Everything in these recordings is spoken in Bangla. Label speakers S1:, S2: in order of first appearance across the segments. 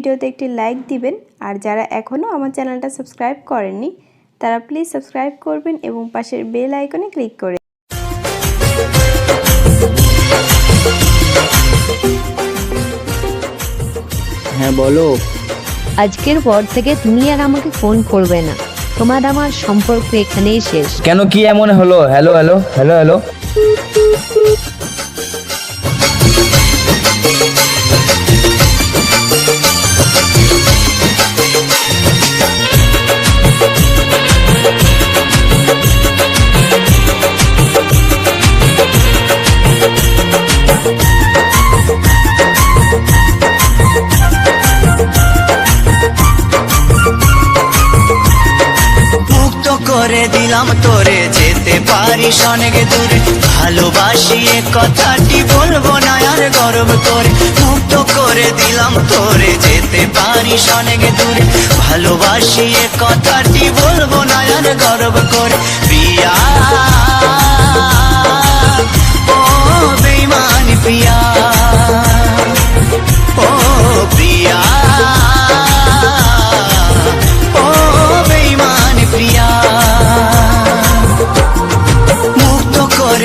S1: ভিডিওতে একটি লাইক দিবেন। আর যারা এখনও আমার চ্যানেলটা সাবস্ক্রাইব করেননি তারা প্লিজ সাবস্ক্রাইব করবেন এবং পাশের বেল আইকনে ক্লিক করে
S2: হ্যাঁ বলো।
S3: আজকের পর থেকে তুমি আর আমাকে ফোন করবে না। তোমার আমার সম্পর্ক এখানেই শেষ।
S2: কেন কি এমন হলো? হ্যালো হ্যালো হ্যালো হ্যালো
S4: দিলাম তোরে যেতে পারিস অনেক দূরে। ভালোবাসি এ কথাটি বলব না, আর গর্ব করে। মুক্ত করে দিলাম তোরে যেতে পারিস অনেক দূরে। ভালোবাসি এ কথাটি বলব না, আর গর্ব করে। প্রিয়া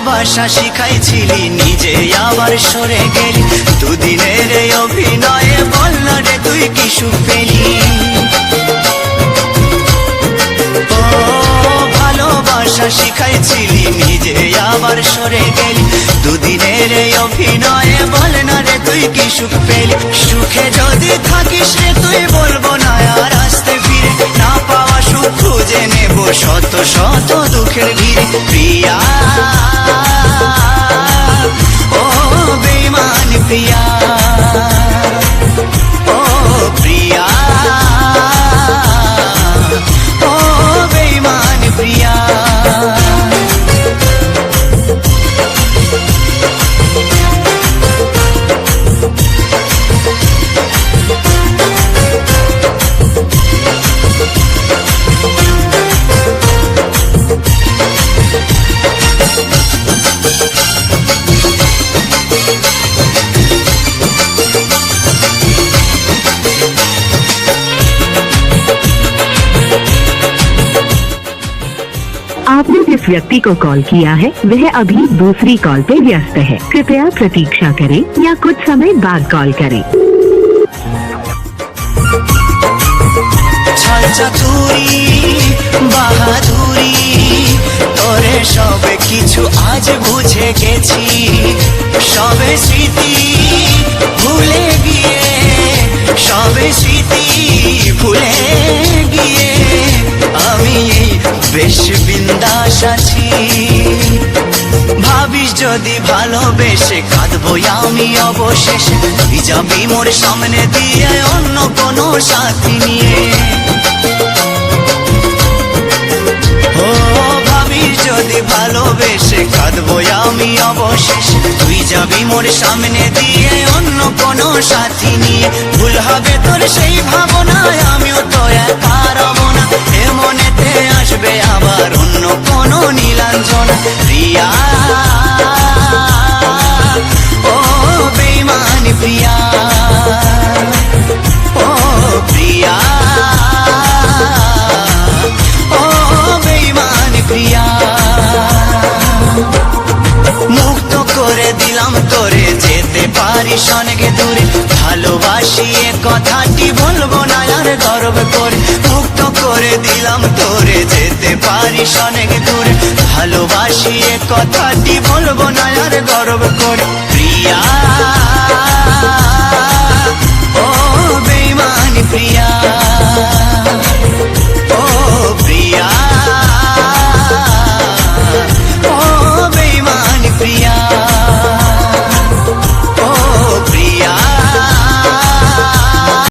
S4: ভালোবাসা শিখাইছিলি, নিজে আবার সরে গেলি। দুদিনের অভিনয়ে বল না রে তুই কি সুখ পেলি? ভালোবাসা শিখাইছিলি, নিজে আবার সরে গেলি। দুদিনের অভিনয়ে বল না রে তুই কি সুখ পেলি? সুখে যদি থাকিস রে তুই বলব না, আর আসতে ফিরে না পাওয়া সুখ খুঁজে নেব শত শত দুঃখের ভিড়ে। প্রিয়া Yeah
S5: आपने जिस व्यक्ति को कॉल किया है वह अभी दूसरी कॉल पे व्यस्त है कृपया प्रतीक्षा करें या कुछ समय बाद कॉल करें
S4: ছল চাতুরি বাহাদুরি তোরে সবে কিছু আজ বুঝে গেছি সবে স্মৃতি ভুলে গিয়ে সবে স্মৃতি ভুলে গিয়ে আমি এই বেশ বিন্দাস আছি। ভাবিস যদি ভালোবেসে কাঁদবো আমি অবশেষে। যাবি মোর সামনে দিয়ে অন্য কোনো সাথী নিয়ে। যদি ভালোবেসে কাঁদবো আমি অবশেষে। তুই যাবি মোর সামনে দিয়ে অন্য কোনো সাথী নিয়ে। ভুল হবে তোর সেই ভাবনায় আমিও তো একা রব না। এ মনেতে আসবে আবার অন্য কোনো নীলাঞ্জনা। প্রিয়া, ও বেইমান প্রিয়া, ও প্রিয়া। এ কথাটি বলব না আর গর্ব করে। মুক্ত করে দিলাম তোরে, যেতে পারিস অনেক দূরে। ভালোবাসিয়ে কথাটি বলব না